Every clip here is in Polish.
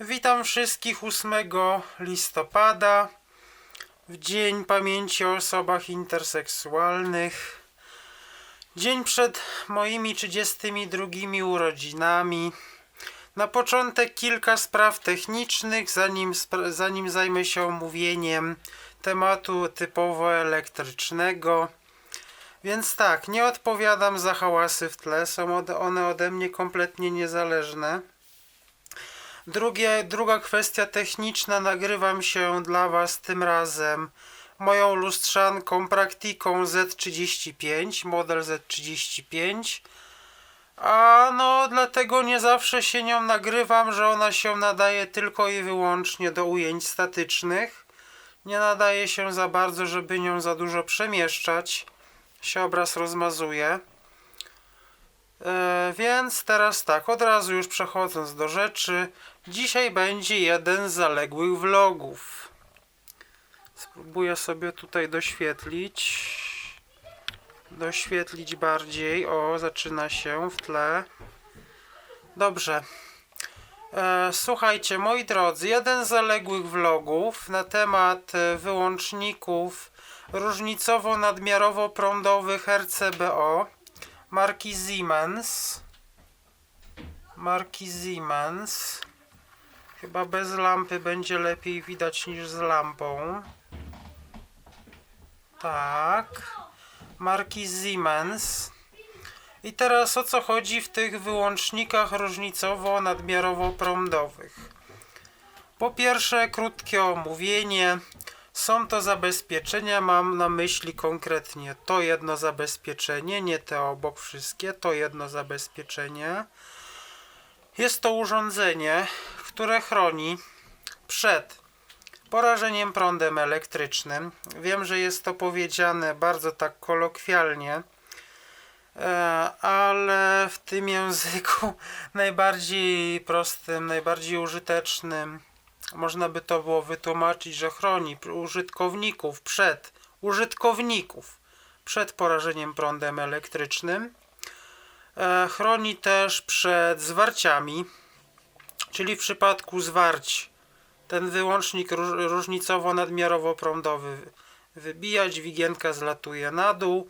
Witam wszystkich 8 listopada, w Dzień Pamięci o Osobach Interseksualnych. Dzień przed moimi 32 urodzinami. Na początek kilka spraw technicznych, zanim, zanim zajmę się omówieniem tematu typowo elektrycznego. Więc tak, nie odpowiadam za hałasy w tle, są one ode mnie kompletnie niezależne. Drugie, druga kwestia techniczna, nagrywam się dla Was tym razem moją lustrzanką Praktiką Z35, model Z35. A no, dlatego nie zawsze się nią nagrywam, że ona się nadaje tylko i wyłącznie do ujęć statycznych. Nie nadaje się za bardzo, żeby nią za dużo przemieszczać. Się obraz rozmazuje. E, więc teraz tak, od razu już przechodząc do rzeczy, dzisiaj będzie jeden z zaległych vlogów. Spróbuję sobie tutaj doświetlić. Doświetlić bardziej. O, zaczyna się w tle. Dobrze. E, słuchajcie, moi drodzy, jeden z zaległych vlogów na temat e, wyłączników różnicowo-nadmiarowo-prądowych RCBO marki Siemens. Marki Siemens. Chyba bez lampy będzie lepiej widać niż z lampą. Tak. Marki Siemens. I teraz o co chodzi w tych wyłącznikach różnicowo-nadmiarowo-prądowych? Po pierwsze, krótkie omówienie. Są to zabezpieczenia, mam na myśli konkretnie to jedno zabezpieczenie, nie te obok wszystkie, to jedno zabezpieczenie. Jest to urządzenie, które chroni przed porażeniem prądem elektrycznym. Wiem, że jest to powiedziane bardzo tak kolokwialnie, e, ale w tym języku najbardziej prostym, najbardziej użytecznym można by to było wytłumaczyć, że chroni użytkowników przed użytkowników przed porażeniem prądem elektrycznym. E, chroni też przed zwarciami, czyli w przypadku zwarć ten wyłącznik róż- różnicowo-nadmiarowo-prądowy wybija, dźwigienka zlatuje na dół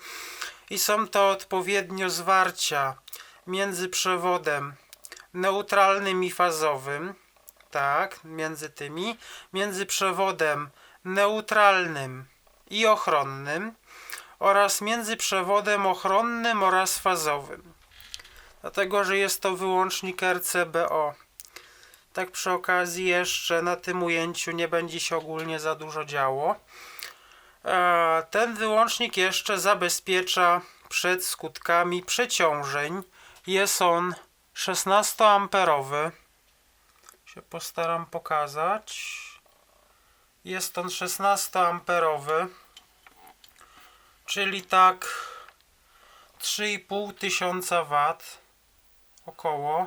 i są to odpowiednio zwarcia między przewodem neutralnym i fazowym tak, między tymi, między przewodem neutralnym i ochronnym oraz między przewodem ochronnym oraz fazowym. Dlatego, że jest to wyłącznik RCBO. Tak przy okazji jeszcze na tym ujęciu nie będzie się ogólnie za dużo działo. E, Ten wyłącznik jeszcze zabezpiecza przed skutkami przeciążeń. Jest on 16 amperowy się postaram pokazać. Jest on 16 amperowy, czyli tak 3,5 tysiąca W około.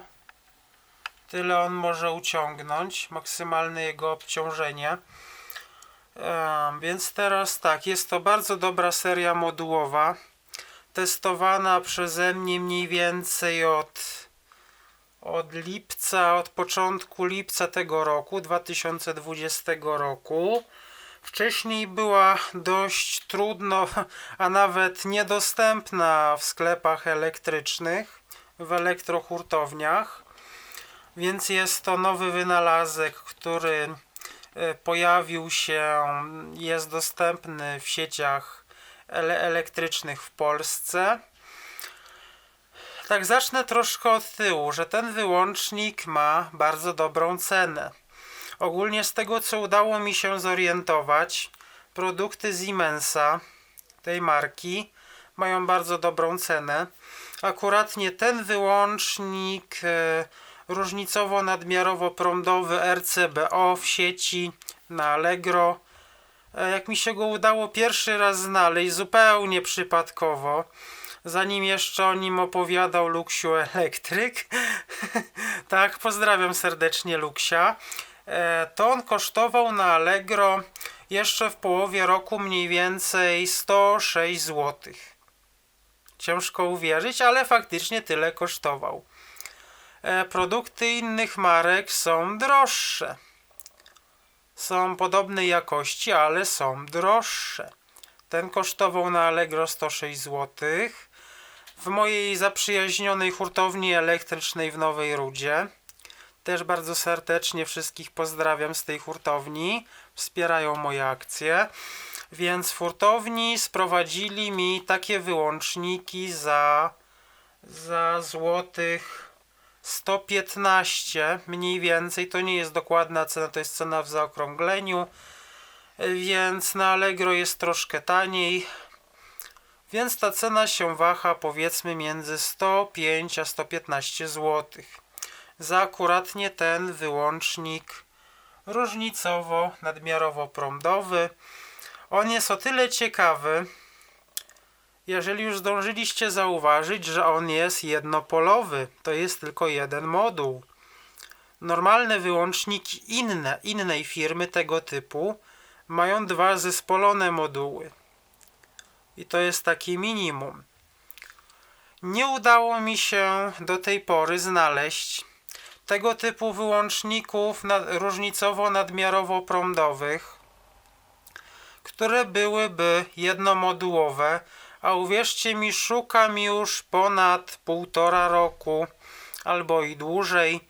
Tyle on może uciągnąć, maksymalne jego obciążenie. Więc teraz tak, jest to bardzo dobra seria modułowa, testowana przeze mnie mniej więcej od od lipca, od początku lipca tego roku, 2020 roku. Wcześniej była dość trudno, a nawet niedostępna w sklepach elektrycznych, w elektrohurtowniach. Więc jest to nowy wynalazek, który e, pojawił się, jest dostępny w sieciach ele- elektrycznych w Polsce. Tak zacznę troszkę od tyłu, że ten wyłącznik ma bardzo dobrą cenę. Ogólnie z tego co udało mi się zorientować, produkty Siemensa tej marki mają bardzo dobrą cenę. Akuratnie ten wyłącznik e, różnicowo-nadmiarowo-prądowy RCBO w sieci na Allegro. E, jak mi się go udało pierwszy raz znaleźć, zupełnie przypadkowo, zanim jeszcze o nim opowiadał Luksiu Elektryk. tak, pozdrawiam serdecznie Luksia. E, to on kosztował na Allegro jeszcze w połowie roku mniej więcej 106 zł. Ciężko uwierzyć, ale faktycznie tyle kosztował. E, produkty innych marek są droższe. Są podobnej jakości, ale są droższe. Ten kosztował na Allegro 106 zł. W mojej zaprzyjaźnionej hurtowni elektrycznej w Nowej Rudzie. Też bardzo serdecznie wszystkich pozdrawiam z tej hurtowni. Wspierają moje akcje. Więc w hurtowni sprowadzili mi takie wyłączniki za, za złotych 115 mniej więcej. To nie jest dokładna cena, to jest cena w zaokrągleniu. Więc na Allegro jest troszkę taniej. Więc ta cena się waha powiedzmy między 105 a 115 zł. Za akuratnie ten wyłącznik różnicowo-nadmiarowo-prądowy. On jest o tyle ciekawy, jeżeli już zdążyliście zauważyć, że on jest jednopolowy. To jest tylko jeden moduł. Normalne wyłączniki inne, innej firmy tego typu mają dwa zespolone moduły. I to jest takie minimum. Nie udało mi się do tej pory znaleźć tego typu wyłączników różnicowo-nadmiarowo-prądowych, które byłyby jednomodułowe, a uwierzcie mi, szukam już ponad półtora roku albo i dłużej.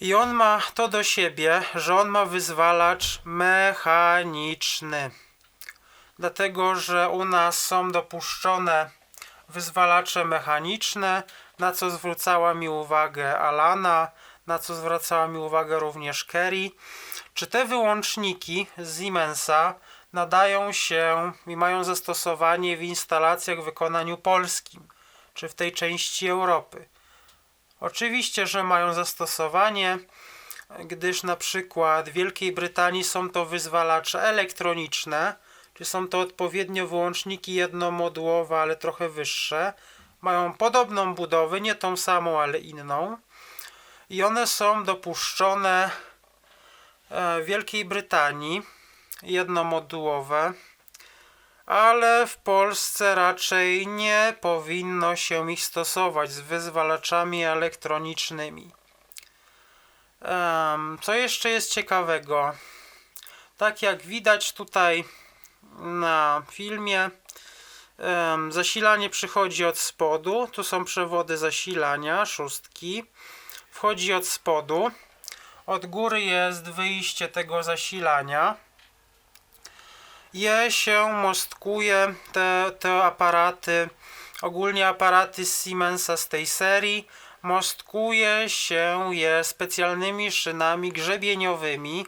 I on ma to do siebie, że on ma wyzwalacz mechaniczny. Dlatego, że u nas są dopuszczone wyzwalacze mechaniczne, na co zwracała mi uwagę Alana, na co zwracała mi uwagę również Kerry. Czy te wyłączniki z Siemensa nadają się i mają zastosowanie w instalacjach w wykonaniu polskim, czy w tej części Europy? Oczywiście, że mają zastosowanie, gdyż na przykład w Wielkiej Brytanii są to wyzwalacze elektroniczne, czy są to odpowiednio wyłączniki jednomodułowe, ale trochę wyższe. Mają podobną budowę, nie tą samą, ale inną. I one są dopuszczone e, w Wielkiej Brytanii, jednomodułowe, ale w Polsce raczej nie powinno się ich stosować z wyzwalaczami elektronicznymi. Co jeszcze jest ciekawego? Tak jak widać tutaj na filmie, zasilanie przychodzi od spodu. Tu są przewody zasilania, szóstki. Wchodzi od spodu. Od góry jest wyjście tego zasilania. Je się mostkuje te, te aparaty, ogólnie aparaty Siemensa z tej serii. Mostkuje się je specjalnymi szynami grzebieniowymi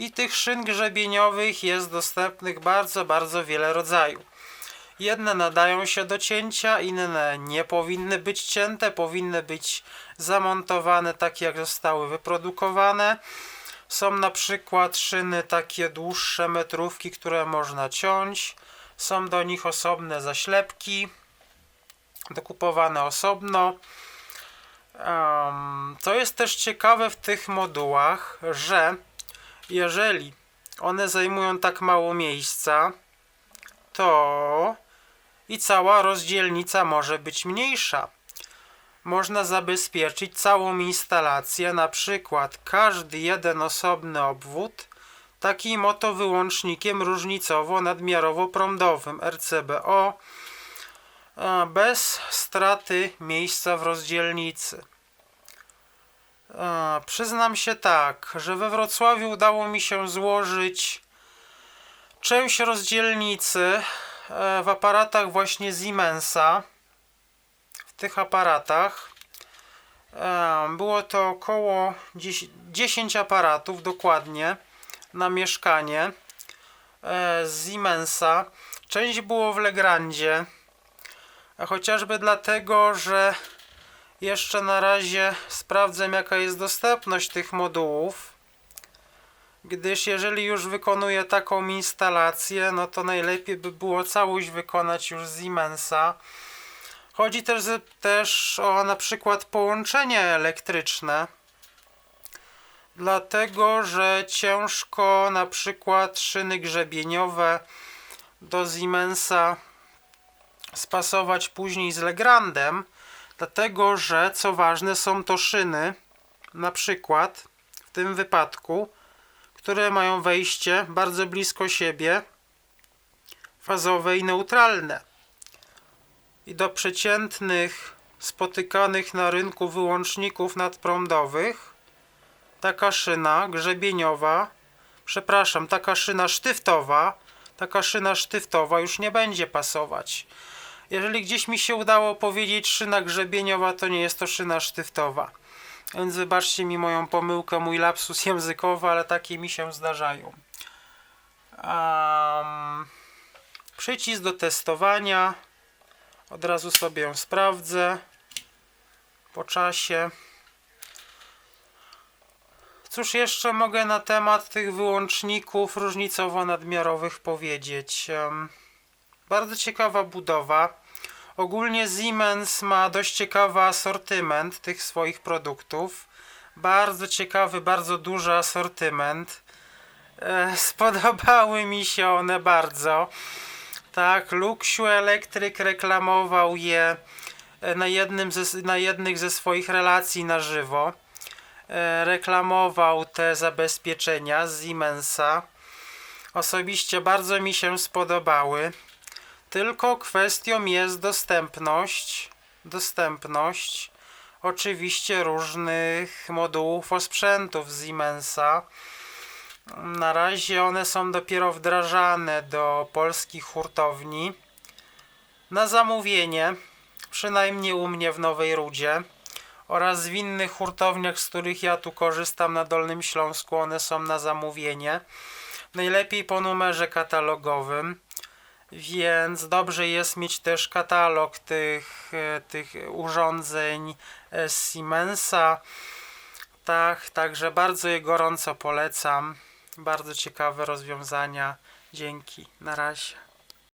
i tych szyn grzebieniowych jest dostępnych bardzo, bardzo wiele rodzajów. Jedne nadają się do cięcia, inne nie powinny być cięte, powinny być zamontowane tak jak zostały wyprodukowane. Są na przykład szyny takie dłuższe metrówki, które można ciąć. Są do nich osobne zaślepki, dokupowane osobno. Um, co jest też ciekawe w tych modułach, że jeżeli one zajmują tak mało miejsca, to i cała rozdzielnica może być mniejsza. Można zabezpieczyć całą instalację, na przykład każdy jeden osobny obwód takim oto wyłącznikiem różnicowo-nadmiarowo-prądowym RCBO bez straty miejsca w rozdzielnicy. Przyznam się tak, że we Wrocławiu udało mi się złożyć część rozdzielnicy e, w aparatach właśnie Siemensa. W tych aparatach e, było to około 10 aparatów dokładnie na mieszkanie e, z Siemensa. Część było w Legrandzie, chociażby dlatego, że jeszcze na razie sprawdzę jaka jest dostępność tych modułów gdyż jeżeli już wykonuję taką instalację, no to najlepiej by było całość wykonać już z Siemensa. Chodzi też, też o na przykład połączenie elektryczne, dlatego że ciężko na przykład szyny grzebieniowe do Siemensa spasować później z Legrandem, Dlatego, że co ważne, są to szyny, na przykład w tym wypadku, które mają wejście bardzo blisko siebie, fazowe i neutralne. I do przeciętnych, spotykanych na rynku wyłączników nadprądowych, taka szyna grzebieniowa, przepraszam, taka szyna sztywtowa, taka szyna sztywtowa już nie będzie pasować. Jeżeli gdzieś mi się udało powiedzieć szyna grzebieniowa, to nie jest to szyna sztywtowa. Więc wybaczcie mi moją pomyłkę, mój lapsus językowy, ale takie mi się zdarzają. Um, przycisk do testowania. Od razu sobie ją sprawdzę po czasie. Cóż jeszcze mogę na temat tych wyłączników różnicowo-nadmiarowych powiedzieć? Em, Bardzo ciekawa budowa. Ogólnie Siemens ma dość ciekawy asortyment tych swoich produktów. Bardzo ciekawy, bardzo duży asortyment. E, spodobały mi się one bardzo. Tak, Luxiu Elektryk reklamował je e, na, jednym ze, na jednych ze swoich relacji na żywo. E, reklamował te zabezpieczenia z Siemensa. Osobiście bardzo mi się spodobały. Tylko kwestią jest dostępność. Dostępność oczywiście różnych modułów osprzętów z Siemensa. Na razie one są dopiero wdrażane do polskich hurtowni na zamówienie, przynajmniej u mnie w Nowej Rudzie oraz w innych hurtowniach, z których ja tu korzystam na Dolnym Śląsku, one są na zamówienie. Najlepiej po numerze katalogowym, więc dobrze jest mieć też katalog tych, e, tych urządzeń e, Siemensa. Tak, także bardzo je gorąco polecam. Bardzo ciekawe rozwiązania. Dzięki. Na razie.